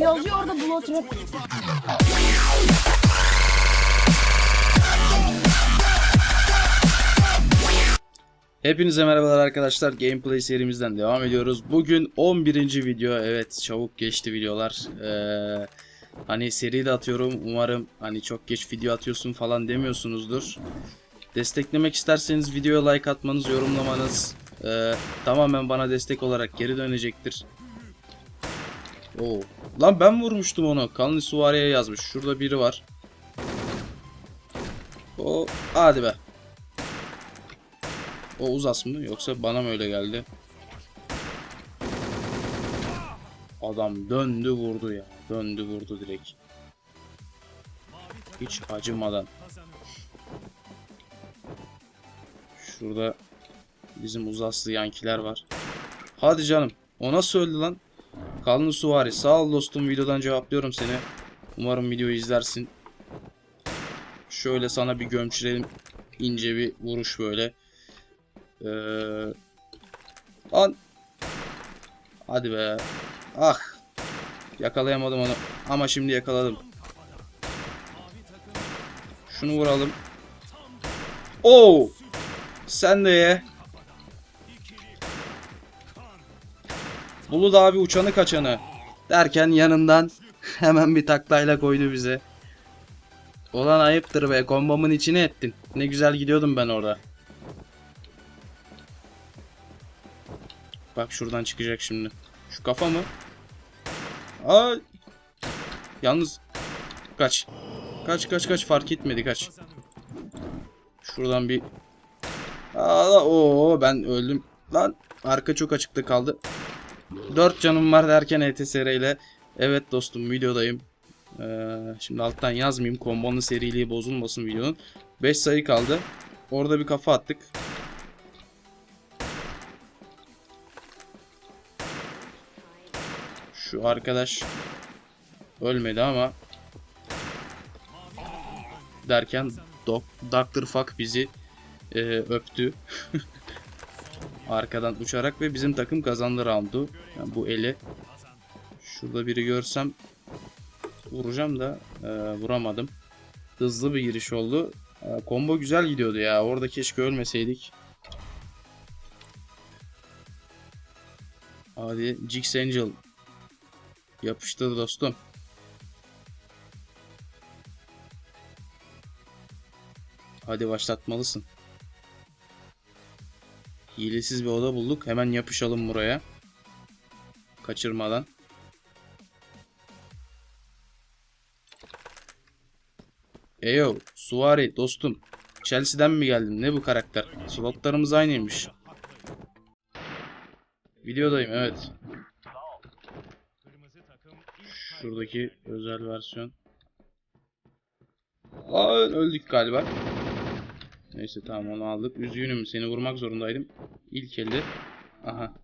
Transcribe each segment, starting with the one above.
Yazıyor orada blood. Hepinize merhabalar arkadaşlar. Gameplay serimizden devam ediyoruz. Bugün 11. video. Evet çabuk geçti videolar. Ee, hani seri de atıyorum. Umarım hani çok geç video atıyorsun falan demiyorsunuzdur. Desteklemek isterseniz videoya like atmanız, yorumlamanız ee, tamamen bana destek olarak geri dönecektir. Oo. Lan ben vurmuştum onu. Kanlı Suvari'ye yazmış. Şurada biri var. O hadi be. O uzas mı yoksa bana mı öyle geldi? Adam döndü vurdu ya. Döndü vurdu direkt. Hiç acımadan. Şurada bizim uzaslı yankiler var. Hadi canım. O nasıl öldü lan? Kalın Suvari. Sağ ol dostum. Videodan cevaplıyorum seni. Umarım videoyu izlersin. Şöyle sana bir gömçürelim. ince bir vuruş böyle. Ee, an. Hadi be. Ah. Yakalayamadım onu. Ama şimdi yakaladım. Şunu vuralım. Oo. Sen de ye. Bulut abi uçanı kaçanı. Derken yanından hemen bir taklayla koydu bize. Olan ayıptır be. Kombamın içine ettin. Ne güzel gidiyordum ben orada. Bak şuradan çıkacak şimdi. Şu kafa mı? Aa! Yalnız kaç. Kaç kaç kaç fark etmedi kaç. Şuradan bir Aa, oo ben öldüm. Lan arka çok açıkta kaldı. 4 canım var derken ETSR ile Evet dostum videodayım. Ee, şimdi alttan yazmayayım. Kombonun seriliği bozulmasın videonun. 5 sayı kaldı. Orada bir kafa attık. Şu arkadaş ölmedi ama derken Dok Dr. Fuck bizi e, öptü. Arkadan uçarak ve bizim takım kazandı roundu. Yani bu eli. Şurada biri görsem vuracağım da e, vuramadım. Hızlı bir giriş oldu. E, combo güzel gidiyordu ya. Orada keşke ölmeseydik. Hadi Jix Angel Yapıştır dostum. Hadi başlatmalısın. Hilesiz bir oda bulduk. Hemen yapışalım buraya. Kaçırmadan. Eyo, Suvari dostum. Chelsea'den mi geldin? Ne bu karakter? Slotlarımız aynıymış. Videodayım evet. Şuradaki özel versiyon. Aa öldük galiba. Neyse tamam onu aldık. Üzgünüm seni vurmak zorundaydım. İlk elde. Aha.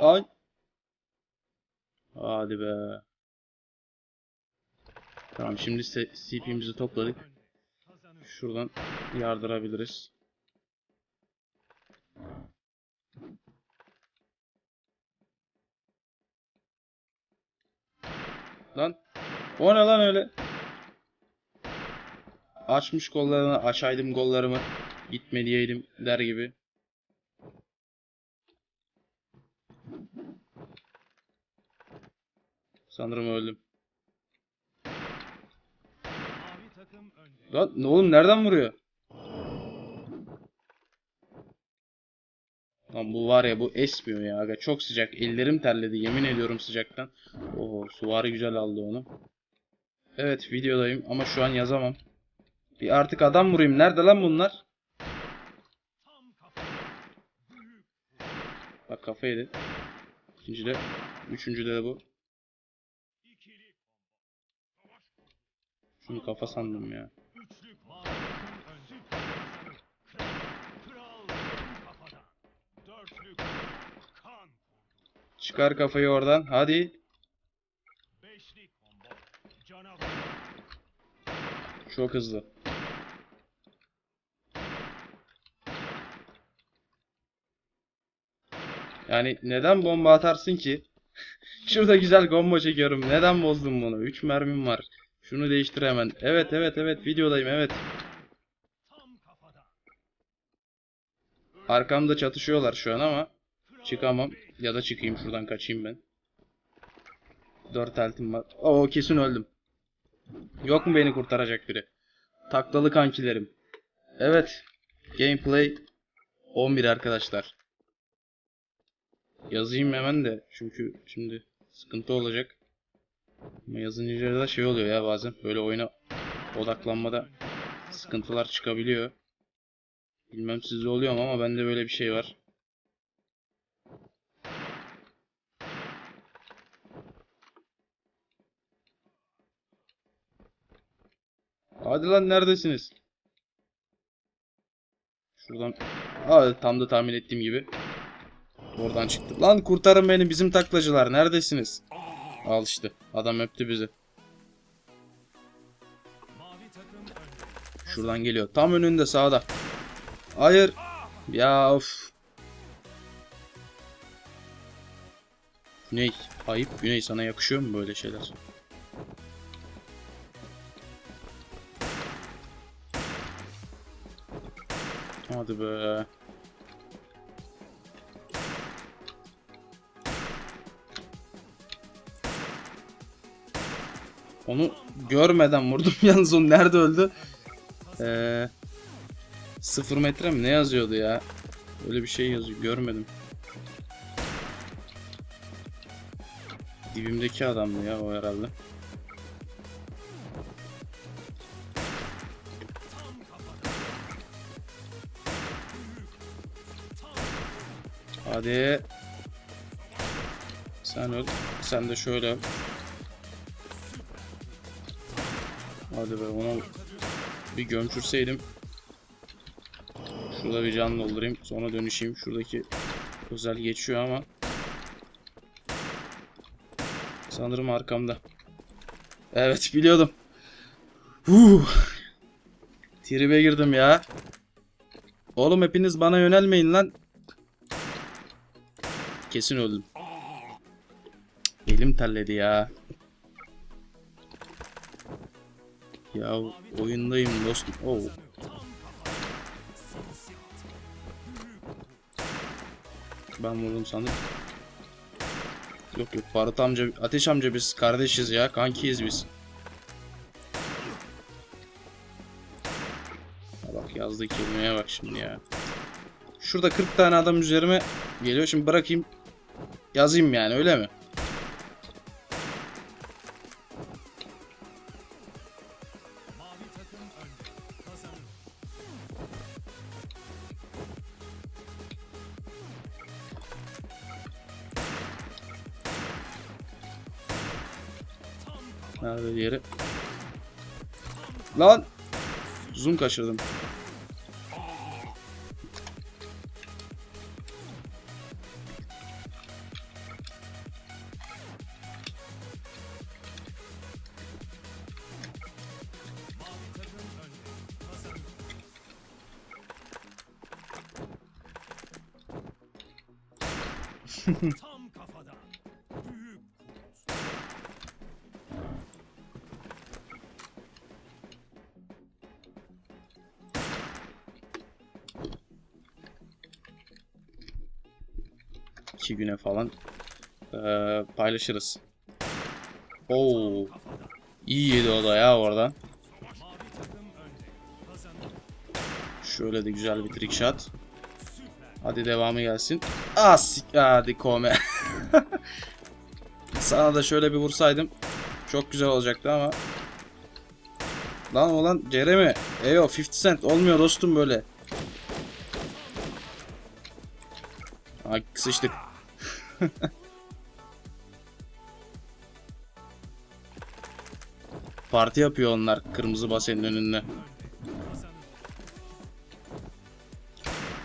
Ay. Hadi be. Tamam şimdi CP'mizi topladık. Şuradan yardırabiliriz. Lan. O ne lan öyle? Açmış kollarını, açaydım kollarımı. Gitme diyeydim der gibi. Sanırım öldüm. Lan oğlum nereden vuruyor? Lan bu var ya bu esmiyor ya aga çok sıcak ellerim terledi yemin ediyorum sıcaktan. Oo suvari güzel aldı onu. Evet videodayım ama şu an yazamam. Bir artık adam vurayım nerede lan bunlar? Bak kafa yedi. İkinci de. Üçüncü de bu. Şunu kafa sandım ya. Çıkar kafayı oradan. Hadi. Çok hızlı. Yani neden bomba atarsın ki? Şurada güzel combo çekiyorum. Neden bozdun bunu? 3 mermim var. Şunu değiştir hemen. Evet evet evet videodayım evet. Arkamda çatışıyorlar şu an ama çıkamam. Ya da çıkayım şuradan kaçayım ben. 4 eltim var. Oo kesin öldüm. Yok mu beni kurtaracak biri? Taklalı kankilerim. Evet. Gameplay 11 arkadaşlar. Yazayım hemen de çünkü şimdi sıkıntı olacak. Ama yazınca da şey oluyor ya bazen böyle oyuna odaklanmada sıkıntılar çıkabiliyor. Bilmem sizde oluyor ama bende böyle bir şey var. Hadi lan neredesiniz? Şuradan Aa, tam da tahmin ettiğim gibi. Oradan çıktı. Lan kurtarın beni bizim taklacılar. Neredesiniz? Al işte. Adam öptü bizi. Şuradan geliyor. Tam önünde sağda. Hayır. Ya of. Güney. Ayıp. Güney sana yakışıyor mu böyle şeyler? Hadi be. Onu görmeden vurdum. Yalnız o nerede öldü? Ee, sıfır metre mi? Ne yazıyordu ya? Öyle bir şey yazıyor. Görmedim. Dibimdeki adamdı ya o herhalde. Hadi. Sen öl. Sen de şöyle. Hadi be ona bir gömçürseydim. Şurada bir can doldurayım. Sonra dönüşeyim. Şuradaki özel geçiyor ama. Sanırım arkamda. Evet biliyordum. Huh. Tribe girdim ya. Oğlum hepiniz bana yönelmeyin lan. Kesin öldüm. Elim terledi ya. Ya oyundayım dostum. Oh. Ben vurdum sandım. Yok yok Barut amca, Ateş amca biz kardeşiz ya. Kankiyiz biz. Bak yazdığı kelimeye bak şimdi ya. Şurada 40 tane adam üzerime geliyor. Şimdi bırakayım. Yazayım yani öyle mi? Nerede diğeri? Lan! Zoom kaçırdım. İki güne falan eee, paylaşırız. Oo. İyi yedi o da ya oradan. Şöyle de güzel bir trick shot. Hadi devamı gelsin. Ah sik hadi kome. Sana da şöyle bir vursaydım çok güzel olacaktı ama. Lan olan Jeremy. Eyo 50 cent olmuyor dostum böyle. Ay sıçtık. Parti yapıyor onlar kırmızı basenin önünde.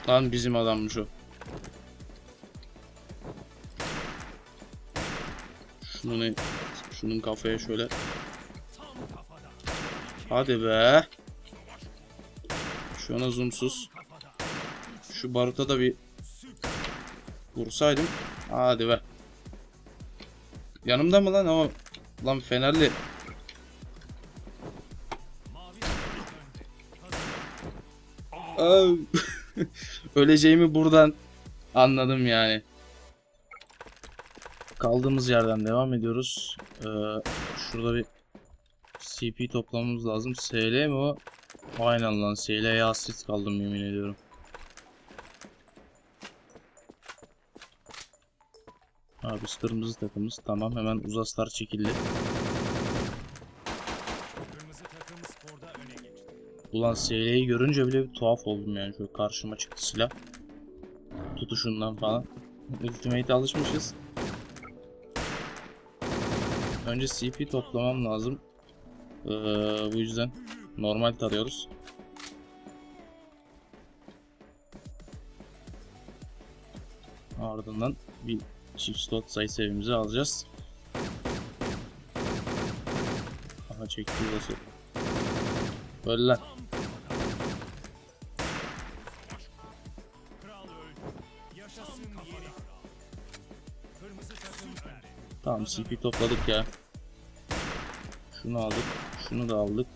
Lan bizim adammış o. Şunu? Şunun kafaya şöyle. Hadi be. Şu ana zoomsuz. Şu baruta da bir vursaydım. Hadi be. Yanımda mı lan ama lan Fenerli Öleceğimi buradan anladım yani. Kaldığımız yerden devam ediyoruz. Ee, şurada bir CP toplamamız lazım. SL mi o? Aynen lan SL'ye hasret kaldım yemin ediyorum. Abi biz kırmızı takımız. Tamam hemen uzaslar çekildi. Ulan SL'yi görünce bile bir tuhaf oldum yani. Şöyle karşıma çıktı silah. Tutuşundan falan. Ultimate'e alışmışız. Önce CP toplamam lazım. Ee, bu yüzden normal tarıyoruz. Ardından bir çift slot sayısı evimize alacağız. Aha çekti burası. Öl lan. Tamam CP topladık ya. Şunu aldık. Şunu da aldık.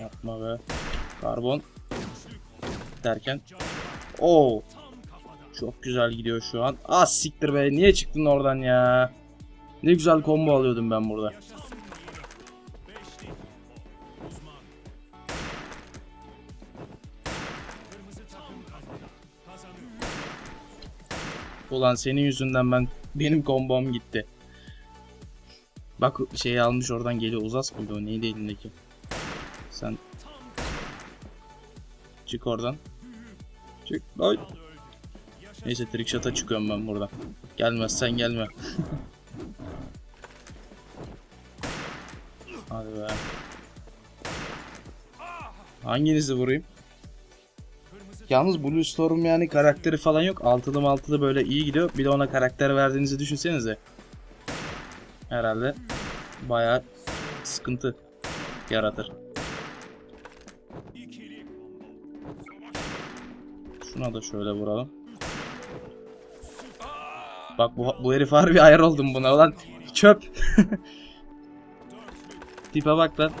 Yapma be. Karbon. Derken. Oo. Çok güzel gidiyor şu an. Ah siktir be. Niye çıktın oradan ya? Ne güzel combo alıyordum ben burada. Ulan senin yüzünden ben benim kombom gitti. Bak şeyi almış oradan geliyor. Uzas mıydı o? Neydi elindeki? Sen çık oradan. Çık. Yaşasın Neyse trickshot'a çıkıyorum ben buradan. Gelmezsen gelme. Hadi be. Hanginizi vurayım? Yalnız Blue Storm yani karakteri falan yok. Altılı maltılı böyle iyi gidiyor. Bir de ona karakter verdiğinizi düşünsenize. Herhalde bayağı sıkıntı yaratır. Şuna da şöyle vuralım. Bak bu, bu herif harbi ayar oldum buna lan. Çöp. Tipe bak lan.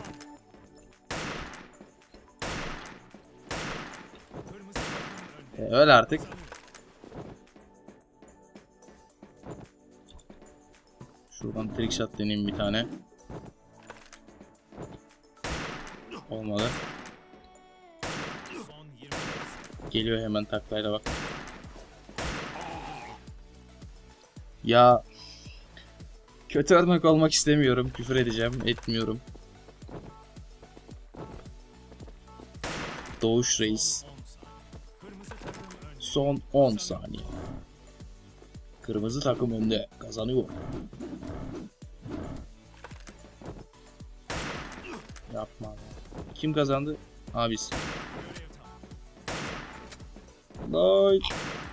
Kırmızı takım önde. E, öyle artık. Şuradan trick shot deneyeyim bir tane. Olmadı. Geliyor hemen taklayla bak. Ya kötü örnek olmak istemiyorum. Küfür edeceğim. Etmiyorum. Doğuş Reis. 10 saniye. Kırmızı takım önde. Son 10 saniye. Kırmızı takım önde. Kazanıyor. Yapma. Kim kazandı? Abisi. Lay.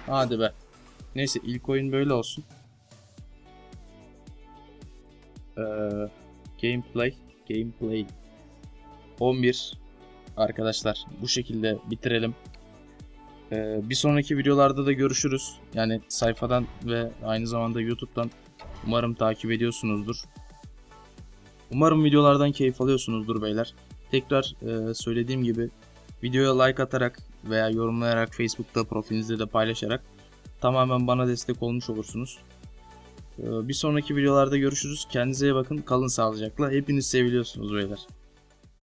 Hadi be. Neyse ilk oyun böyle olsun. Ee, gameplay. Gameplay. 11. Arkadaşlar bu şekilde bitirelim. Ee, bir sonraki videolarda da görüşürüz. Yani sayfadan ve aynı zamanda YouTube'dan umarım takip ediyorsunuzdur. Umarım videolardan keyif alıyorsunuzdur beyler. Tekrar e, söylediğim gibi videoya like atarak veya yorumlayarak Facebook'ta profilinizde de paylaşarak tamamen bana destek olmuş olursunuz. Ee, Bir sonraki videolarda görüşürüz. Kendinize iyi bakın. Kalın sağlıcakla. Hepiniz seviliyorsunuz beyler.